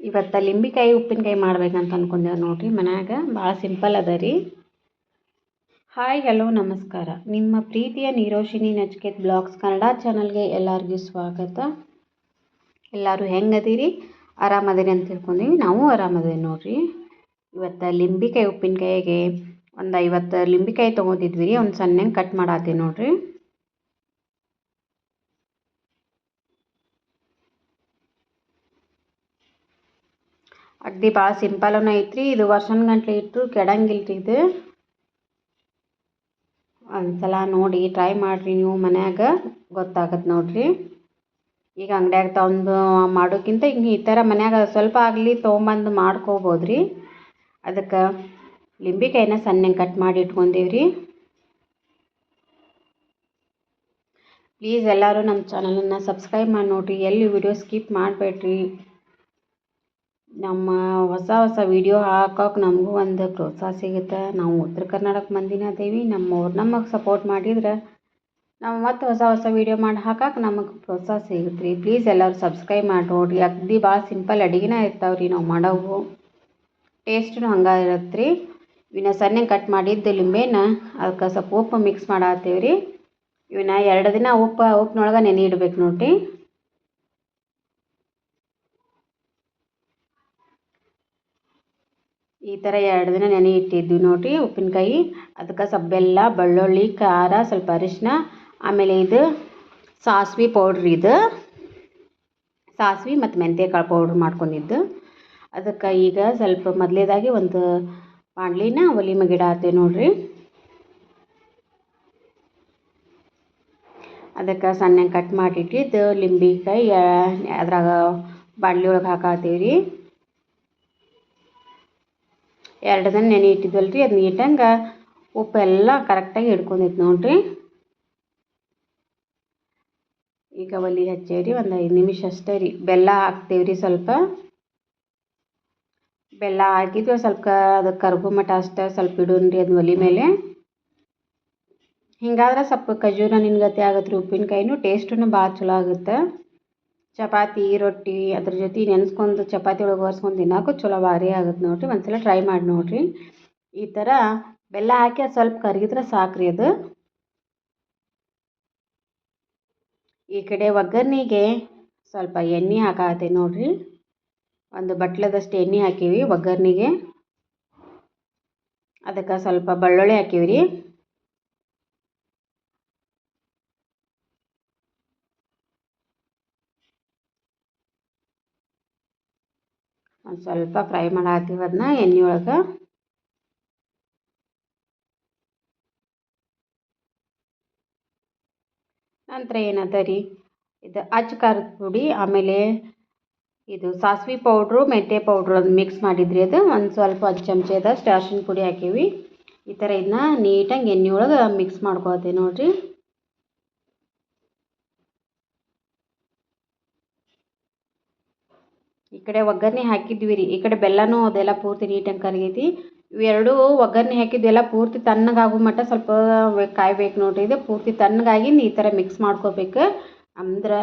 ಇವತ್ತು ಲಿಂಬಿಕಾಯಿ, ಉಪ್ಪಿನಕಾಯಿ ಮಾಡ್ಬೇಕಂತ ಅಂದ್ಕೊಂಡೇವೆ ನೋಡಿರಿ. ಮನ್ಯಾಗ ಭಾಳ ಸಿಂಪಲ್ ಅದ ರೀ. ಹಾಯ್ ಹಲೋ ನಮಸ್ಕಾರ. ನಿಮ್ಮ ಪ್ರೀತಿಯ ನೀರೋಶಿನಿ ನಚಿಕೇತ್ ಬ್ಲಾಗ್ಸ್ ಕನ್ನಡ ಚಾನಲ್ಗೆ ಎಲ್ಲರಿಗೂ ಸ್ವಾಗತ. ಎಲ್ಲರೂ ಹೆಂಗದೀರಿ ಆರಾಮದಿರಿ ಅಂತ ತಿಳ್ಕೊಂಡೀವಿ. ನಾವು ಆರಾಮದೇವಿ ನೋಡಿರಿ. ಇವತ್ತು ಲಿಂಬಿಕಾಯಿ, ಉಪ್ಪಿನಕಾಯಿಗೆ ಒಂದು ಐವತ್ತು ಲಿಂಬಿಕಾಯಿ ತೊಗೊಂಡಿದ್ವಿ ರೀ. ಒಂದು ಸಣ್ಣಗೆ ಕಟ್ ಮಾಡತ್ತೀವಿ ನೋಡಿರಿ. ಅಗದಿ ಭಾಳ ಸಿಂಪಲೂ ಐತ್ರಿ. ಇದು ವರ್ಷನ್ ಗಂಟ್ಲೆ ಇಟ್ಟು ಕೆಡಂಗಿಲ್ರಿ ಇದು. ಒಂದ್ಸಲ ನೋಡಿ ಟ್ರೈ ಮಾಡಿರಿ ನೀವು ಮನ್ಯಾಗ. ಗೊತ್ತಾಗತ್ತೆ ನೋಡಿರಿ. ಈಗ ಅಂಗಡ್ಯಾಗ ತಂದು ಮಾಡೋಕ್ಕಿಂತ ಈಗ ಈ ಥರ ಮನ್ಯಾಗ ಸ್ವಲ್ಪ ಆಗಲಿ ತೊಗೊಂಬಂದು ಮಾಡ್ಕೋಬೋದು ರೀ ಅದಕ್ಕೆ ಲಿಂಬಿಕಾಯಿನ ಸಣ್ಣಗೆ ಕಟ್ ಮಾಡಿ ಇಟ್ಕೊಂಡೀವ್ರಿ. ಪ್ಲೀಸ್ ಎಲ್ಲರೂ ನಮ್ಮ ಚಾನಲನ್ನು ಸಬ್ಸ್ಕ್ರೈಬ್ ಮಾಡಿ ನೋಡಿರಿ. ಎಲ್ಲಿ ವಿಡಿಯೋ ಸ್ಕಿಪ್ ಮಾಡಬೇಡ್ರಿ. ನಮ್ಮ ಹೊಸ ಹೊಸ ವಿಡಿಯೋ ಹಾಕೋಕೆ ನಮಗೂ ಒಂದು ಪ್ರೋತ್ಸಾಹ ಸಿಗುತ್ತೆ. ನಾವು ಉತ್ತರ ಕರ್ನಾಟಕ ಮಂದಿನ ಅದೇವಿ ನಮ್ಮವ್ರು ನಮಗೆ ಸಪೋರ್ಟ್ ಮಾಡಿದ್ರೆ ನಾವು ಮತ್ತೆ ಹೊಸ ಹೊಸ ವೀಡಿಯೋ ಮಾಡಿ ಹಾಕಕ್ಕೆ ನಮಗೆ ಪ್ರೋತ್ಸಾಹ ಸಿಗುತ್ತೆ ರೀ. ಪ್ಲೀಸ್ ಎಲ್ಲರೂ ಸಬ್ಸ್ಕ್ರೈಬ್ ಮಾಡಿ ನೋಡಿರಿ. ಅಗದಿ ಭಾಳ ಸಿಂಪಲ್ ಅಡುಗೆನ ಇರ್ತಾವೆ ರೀ ನಾವು ಮಾಡೋವು. ಟೇಸ್ಟೂ ಹಂಗೆ ಇರುತ್ತೆ ರೀ. ಇವನ್ನ ಸಣ್ಣಗೆ ಕಟ್ ಮಾಡಿದ್ದು ಲಿಂಬೆನ ಅದಕ್ಕೆ ಸ್ವಲ್ಪ ಉಪ್ಪು ಮಿಕ್ಸ್ ಮಾಡತ್ತೀವಿ ರೀ ಇವನ್ನ ಎರಡು ದಿನ ಉಪ್ಪು ಉಪ್ಪಿನೊಳಗೆ ನೆನೆ ಇಡ್ಬೇಕು ನೋಡಿರಿ. ಈ ಥರ ಎರಡು ದಿನ ನೆನೆ ಇಟ್ಟಿದ್ವಿ ನೋಡಿರಿ, ಉಪ್ಪಿನಕಾಯಿ, ಅದಕ್ಕೆ ಸ್ವಲ್ಪ ಬೆಲ್ಲ ಬೆಳ್ಳುಳ್ಳಿ, ಖಾರ, ಸ್ವಲ್ಪ ಅರಿಶಿನ ಆಮೇಲೆ ಇದು ಸಾಸ್ವೆ ಪೌಡ್ರ್ ಇದು. ಸಾಸ್ವೆ ಮತ್ತು ಮೆಂತ್ಯಕಾಳು ಪೌಡ್ರ್ ಮಾಡ್ಕೊಂಡಿದ್ದು. ಅದಕ್ಕೆ ಈಗ ಸ್ವಲ್ಪ ಮೊದಲೇದಾಗಿ ಒಂದು ಬಾಣಲಿನ ಒಲಿ ಗಿಡ ಆತೆ ನೋಡಿರಿ. ಅದಕ್ಕೆ ಸಣ್ಣ ಕಟ್ ಮಾಡಿಟ್ಟಿದ್ದು, ಲಿಂಬಿಕಾಯಿ ಅದ್ರಾಗ ಬಾಣಲಿ ಒಳಗೆ ಹಾಕಾತೀವಿ ರೀ ಎರಡು ದಿನ ನೆನೆ ಇಟ್ಟಿದ್ವಲ್ಲ ರೀ ಅದು ನೀಟಂಗೆ ಉಪ್ಪೆಲ್ಲ ಕರೆಕ್ಟಾಗಿ ಹಿಡ್ಕೊಂಡೈತೆ ನೋಡಿರಿ. ಈಗ ಒಲಿ ಹಚ್ಚೇವಿ ರೀ ಒಂದು ಐದು ನಿಮಿಷ ಅಷ್ಟೇ ರೀ. ಬೆಲ್ಲ ಹಾಕ್ತೇವೆ ರೀ ಸ್ವಲ್ಪ. ಬೆಲ್ಲ ಹಾಕಿದ್ವಿ, ಸ್ವಲ್ಪ ಅದು ಕರ್ಬು ಮಟ್ಟ ಅಷ್ಟೇ ಸ್ವಲ್ಪ ಇಡೋನ್ರಿ ಅದು ಒಲೆ ಮೇಲೆ. ಹಿಂಗಾದ್ರೆ ಸ್ವಲ್ಪ ಖಜೂರ ನಿನ್ಗತೆ ಆಗತ್ತೆ ರೀ ಉಪ್ಪಿನಕಾಯಿನೂ ಟೇಸ್ಟೂ ಭಾಳ ಚಲೋ ಆಗುತ್ತೆ. ಚಪಾತಿ, ರೊಟ್ಟಿ ಅದ್ರ ಜೊತೆ ನೆನೆಸ್ಕೊಂಡು ಚಪಾತಿ ಒಳಗೆ ಒರೆಸ್ಕೊಂಡು ತಿನ್ನೋಕ್ಕೂ ಚಲೋ ಭಾರಿ ಆಗುತ್ತೆ ನೋಡಿರಿ. ಒಂದ್ಸಲ ಟ್ರೈ ಮಾಡಿ ನೋಡಿರಿ. ಈ ಥರ ಬೆಲ್ಲ ಹಾಕಿ ಸ್ವಲ್ಪ ಕರಗಿದ್ರೆ ಸಾಕು ರೀ ಅದು. ಈ ಕಡೆ ಒಗ್ಗರಣೆಗೆ ಸ್ವಲ್ಪ ಎಣ್ಣೆ ಹಾಕಾತೆ ನೋಡಿರಿ. ಒಂದು ಬಟ್ಲದಷ್ಟು ಎಣ್ಣೆ ಹಾಕೀವಿ ಒಗ್ಗರಣೆಗೆ. ಅದಕ್ಕೆ ಸ್ವಲ್ಪ ಬೆಳ್ಳುಳ್ಳಿ ಹಾಕೀವಿ ರೀ ಒಂದು ಸ್ವಲ್ಪ ಫ್ರೈ ಮಾಡತ್ತೀವಿ ಅದನ್ನ ಎಣ್ಣೆ ಒಳಗೆ. ನಂತರ ಏನದ ರೀ? ಇದು ಅಚ್ಚ ಖಾರದ ಪುಡಿ, ಆಮೇಲೆ ಇದು ಸಾಸ್ವೆ ಪೌಡ್ರು, ಮೆಂತ್ಯ ಪೌಡ್ರು ಅದು ಮಿಕ್ಸ್ ಮಾಡಿದ್ರಿ ಅದು. ಒಂದು ಸ್ವಲ್ಪ ಒಂದು ಚಮಚದ ಸ್ಟ್ಯಾಶಿನ ಪುಡಿ ಹಾಕೀವಿ. ಈ ಥರ ಇದನ್ನ ನೀಟಾಗಿ ಎಣ್ಣೆ ಒಳಗೆ ಮಿಕ್ಸ್ ಮಾಡ್ಕೊಳ್ತೀವಿ ನೋಡಿರಿ. ಈ ಕಡೆ ಒಗ್ಗರಣೆ ಹಾಕಿದ್ವಿ ರೀ. ಈ ಕಡೆ ಬೆಲ್ಲನೂ ಅದೆಲ್ಲ ಪೂರ್ತಿ ನೀಟಾಗಿ ಕರಗೈತಿ ಇವೆರಡೂ ಒಗ್ಗರಣೆ ಹಾಕಿದ್ದೆಲ್ಲ ಪೂರ್ತಿ ತಣ್ಣಗಾಗೋ ಮಟ್ಟ ಸ್ವಲ್ಪ ಕಾಯ್ಬೇಕು ನೋಡಿರಿ. ಇದು ಪೂರ್ತಿ ತಣ್ಣಗಾಗಿ ಈ ಥರ ಮಿಕ್ಸ್ ಮಾಡ್ಕೋಬೇಕು. ಅಂದ್ರೆ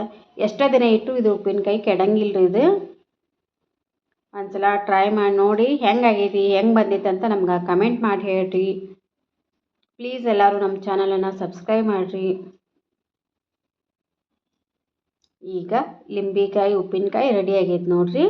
ಎಷ್ಟೋ ದಿನ ಇಟ್ಟು ಇದು ಉಪ್ಪಿನಕಾಯಿ ಕೆಡಂಗಿಲ್ಲ ರೀ ಇದು. ಒಂದ್ಸಲ ಟ್ರೈ ಮಾಡಿ ನೋಡಿ ಹೆಂಗಾಗೈತಿ ಹೆಂಗೆ ಬಂದೈತೆ ಅಂತ ನಮ್ಗೆ ಕಮೆಂಟ್ ಮಾಡಿ ಹೇಳ್ರಿ. ಪ್ಲೀಸ್ ಎಲ್ಲರೂ ನಮ್ಮ ಚಾನಲನ್ನು ಸಬ್ಸ್ಕ್ರೈಬ್ ಮಾಡಿರಿ. ಈಗ ಲಿಂಬೆಕಾಯಿ ಉಪ್ಪಿನಕಾಯಿ ರೆಡಿ ಆಗೈತೆ ನೋಡಿರಿ.